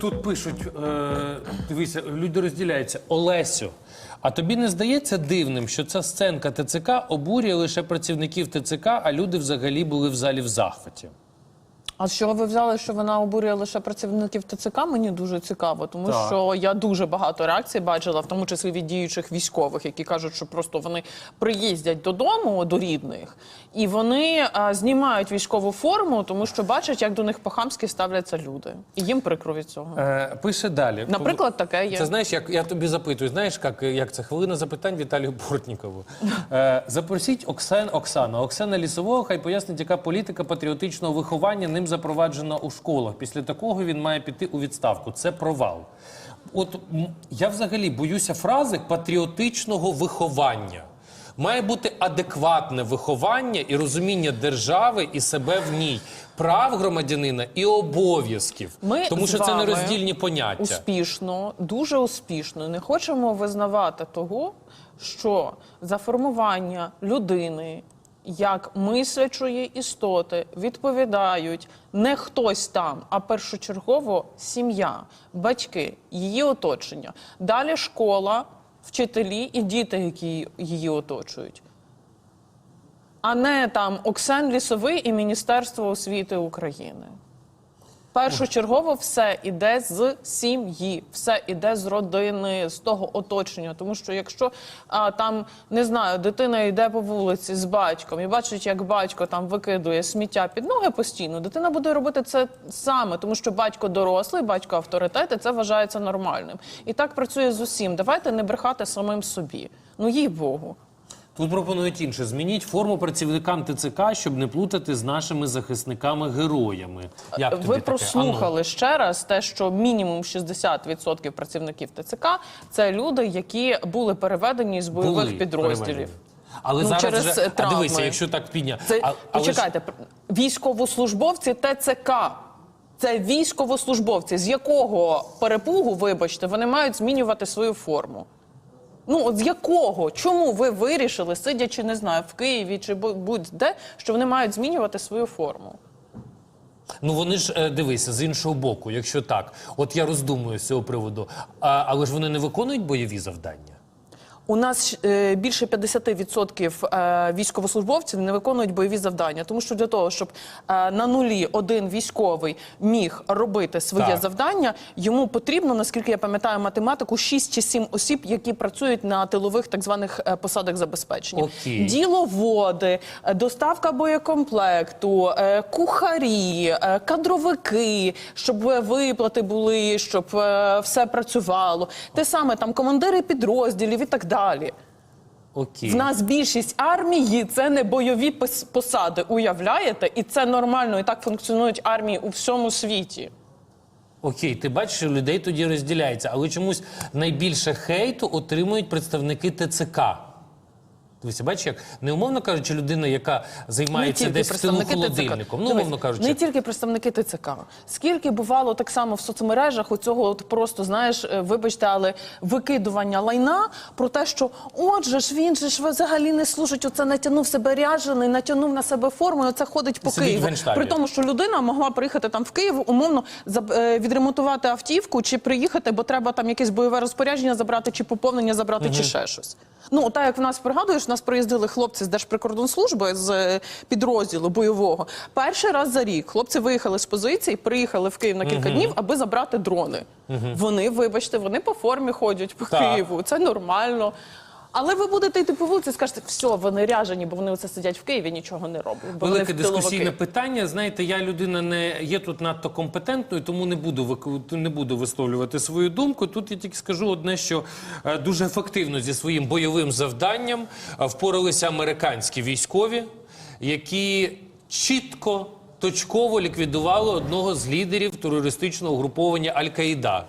Тут пишуть, е, дивися, люди розділяються. Олесю. А тобі не здається дивним, що ця сценка ТЦК обурює лише працівників ТЦК, а люди взагалі були в залі в захваті? А з чого ви взяли, що вона обурює лише працівників ТЦК? Мені дуже цікаво, тому Так. що я дуже багато реакцій бачила, в тому числі від діючих військових, які кажуть, що просто вони приїздять додому до рідних і вони а, знімають військову форму, тому що бачать, як до них по-хамськи ставляться люди, і їм прикро від цього. Е, пише далі. Наприклад, таке є. Це знаєш, як я тобі запитую, знаєш, як, як це хвилина запитань Віталію Бортнікову. Е, запросіть Оксан, Оксана. Оксана Лісового, хай пояснить, яка політика патріотичного виховання ним запроваджена у школах. Після такого він має піти у відставку. Це провал. От я взагалі боюся фрази патріотичного виховання. Має бути адекватне виховання і розуміння держави і себе в ній, прав громадянина і обов'язків, Ми тому що це вами нероздільні поняття. Успішно, дуже успішно не хочемо визнавати того, що за формування людини як мислячої істоти відповідають не хтось там, а першочергово сім'я, батьки, її оточення. Далі школа, вчителі і діти, які її оточують. А не там Оксен Лісовий і Міністерство освіти України. Першочергово все іде з сім'ї, все іде з родини, з того оточення. Тому що якщо а, там не знаю, дитина йде по вулиці з батьком і бачить, як батько там викидує сміття під ноги постійно, дитина буде робити це саме, тому що батько дорослий, батько авторитет, і це вважається нормальним. І так працює з усім. Давайте не брехати самим собі. Ну їй Богу. Тут пропонують інше: змініть форму працівникам ТЦК, щоб не плутати з нашими захисниками-героями. Як тобі Ви таке? прослухали ще раз те, що мінімум 60% працівників ТЦК це люди, які були переведені з бойових були підрозділів. переведені. Але Ну, зараз через, вже, е, а дивися, якщо так підняти. Це а, але почекайте, пр- військовослужбовці ТЦК. Це військовослужбовці, з якого перепугу, вибачте, вони мають змінювати свою форму. Ну, от з якого? Чому ви вирішили, сидячи, не знаю, в Києві чи будь-де, що вони мають змінювати свою форму? Ну вони ж е, дивися з іншого боку, якщо так, от я роздумую з цього приводу. А, але ж вони не виконують бойові завдання. У нас е, більше 50% е, військовослужбовців не виконують бойові завдання, тому що для того, щоб е, на нулі один військовий міг робити своє Так. завдання, йому потрібно, наскільки я пам'ятаю математику, 6 чи 7 осіб, які працюють на тилових так званих посадах забезпечення. Окей. Діловоди, доставка боєкомплекту, кухарі, кадровики, щоб виплати були, щоб все працювало. Те саме там командири підрозділів і так далі. Окей. В нас більшість армії це не бойові посади. Уявляєте? І це нормально. І так функціонують армії у всьому світі. Окей, ти бачиш, що людей тоді розділяється, але чомусь найбільше хейту отримують представники ТЦК. Дивися, бачиш, як неумовно кажучи, людина, яка займається десь в тилу холодильником. Ну, умовно кажучи, не тільки представники ТЦК. Скільки бувало так само в соцмережах оцього от просто знаєш, е, вибачте, але викидування лайна про те, що отже ж він же ж взагалі не служить. Оце натягнув себе ряжений, натягнув на себе форму. і Оце ходить по Києву. При тому, що людина могла приїхати там в Київ, умовно е, відремонтувати автівку, чи приїхати, бо треба там якесь бойове розпорядження забрати, чи поповнення забрати, чи ще щось. Ну так як в нас пригадуєш, в нас приїздили хлопці з Держприкордонслужби з е, підрозділу бойового. Перший раз за рік хлопці виїхали з позиції, приїхали в Київ на кілька днів, аби забрати дрони. Вони, вибачте, вони по формі ходять по. Києву. Це нормально. Але ви будете йти по вулиці і скажете, все, вони ряжені, бо вони оце сидять в Києві, нічого не роблять. Бо Велике вони дискусійне питання. Знаєте, я людина не є тут надто компетентною, тому не буду вик- не буду висловлювати свою думку. Тут я тільки скажу одне, що е, дуже ефективно зі своїм бойовим завданням е, впоралися американські військові, які чітко. Точково ліквідували одного з лідерів терористичного угруповання Аль-Каїда